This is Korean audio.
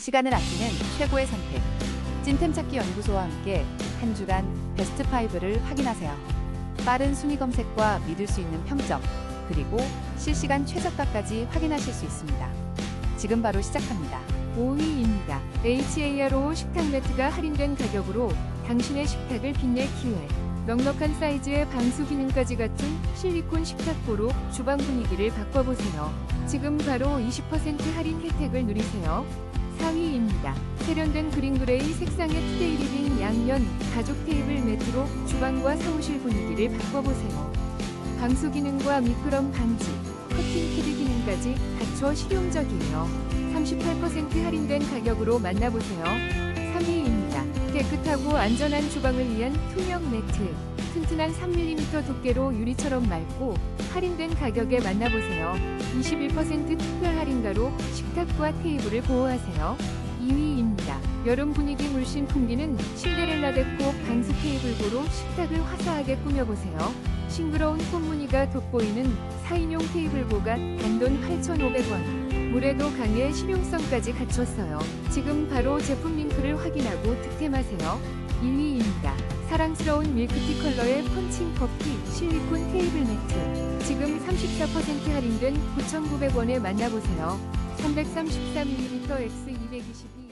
시간을 아끼는 최고의 선택. 찐템 찾기 연구소와 함께 한 주간 베스트 5를 확인하세요. 빠른 순위 검색과 믿을 수 있는 평점, 그리고 실시간 최저가까지 확인하실 수 있습니다. 지금 바로 시작합니다. 5위입니다. HARO 식탁 매트가 할인된 가격으로 당신의 식탁을 빛낼 기회. 넉넉한 사이즈의 방수 기능까지 갖춘 실리콘 식탁보로 주방 분위기를 바꿔보세요. 지금 바로 20% 할인 혜택을 누리세요. 4위입니다. 세련된 그린그레이 색상의 투데이 리빙 양면 가죽 테이블 매트로 주방과 사무실 분위기를 바꿔보세요. 방수 기능과 미끄럼 방지, 커팅 키드 기능까지 갖춰 실용적이에요. 38% 할인된 가격으로 만나보세요. 3위입니다. 깨끗하고 안전한 주방을 위한 투명 매트. 튼튼한 3mm 두께로 유리처럼 맑고 할인된 가격에 만나보세요. 21% 특별 할인가로 식탁과 테이블을 보호하세요. 2위입니다. 여름 분위기 물씬 풍기는 신데렐라 데코 방수 테이블보로 식탁을 화사하게 꾸며보세요. 싱그러운 꽃무늬가 돋보이는 4인용 테이블보가 단돈 8,500원. 물에도 강해 실용성까지 갖췄어요. 지금 바로 제품 링크를 확인하고 득템하세요. 1위입니다. 사랑스러운 밀크티 컬러의 펀칭 커피 실리콘 테이블 매트. 지금 34% 할인된 9,900원에 만나보세요. 333mm X222